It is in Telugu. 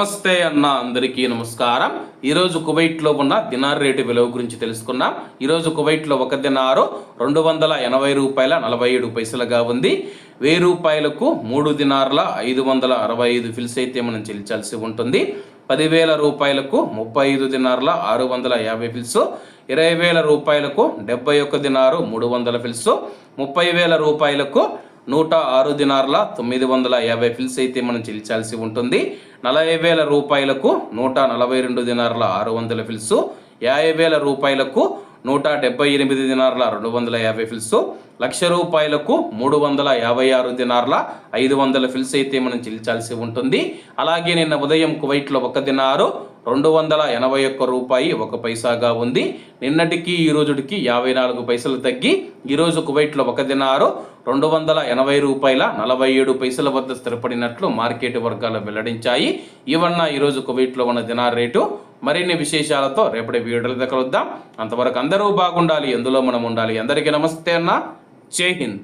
నమస్తే అన్న అందరికీ నమస్కారం. ఈరోజు కువైట్లో ఉన్న దినార్ రేటు విలువ గురించి తెలుసుకున్నాం ఈరోజు కువైట్లో ఒక దినారు రెండు వందల ఎనభై రూపాయల నలభై ఏడు పైసలుగా ఉంది. వెయ్యి రూపాయలకు మూడు దినార్ల ఐదు వందల అరవై ఐదు ఫిల్స్ అయితే మనం చెల్లించాల్సి ఉంటుంది. పదివేల రూపాయలకు ముప్పై ఐదు దినార్ల ఆరు వందల యాభై ఫిల్స్ ఇరవై వేల రూపాయలకు డెబ్బై ఒక్క దినారు మూడు వందల ఫిల్స్ ముప్పై వేల రూపాయలకు నూట ఆరు దినార్ల తొమ్మిది వందల యాభై ఫిల్స్ అయితే మనం చెల్లించాల్సి ఉంటుంది. నలభై వేల రూపాయలకు నూట నలభై రెండు దినార్ల ఆరు వందల ఫిల్స్ యాభై వేల రూపాయలకు నూట డెబ్బై ఎనిమిది దినార్ల రెండు వందల యాభై ఫిల్స్ లక్ష రూపాయలకు మూడు వందల యాభై ఆరు దినార్ల ఐదు వందల ఫిల్స్ అయితే మనం చెల్లించాల్సి ఉంటుంది. అలాగే నిన్న ఉదయం కువైట్లో ఒక దినారు రెండు వందల ఎనభై ఒక్క రూపాయి ఒక పైసాగా ఉంది. నిన్నటికి ఈ రోజుకి యాభై నాలుగు పైసలు తగ్గి ఈరోజు కువైట్లో ఒక దినారు. రెండు వందల ఎనభై రూపాయల నలభై ఏడు పైసల వద్ద స్థిరపడినట్లు మార్కెట్ వర్గాలు వెల్లడించాయి. ఇవన్న ఈరోజు కువైట్లో ఉన్న దినార్ రేటు. మరిన్ని విశేషాలతో రేపటి వీడియోలతో కలుద్దాం. అంతవరకు అందరూ బాగుండాలి. ఎందులో మనం ఉండాలి? అందరికీ నమస్తే అన్న. జై హింద్.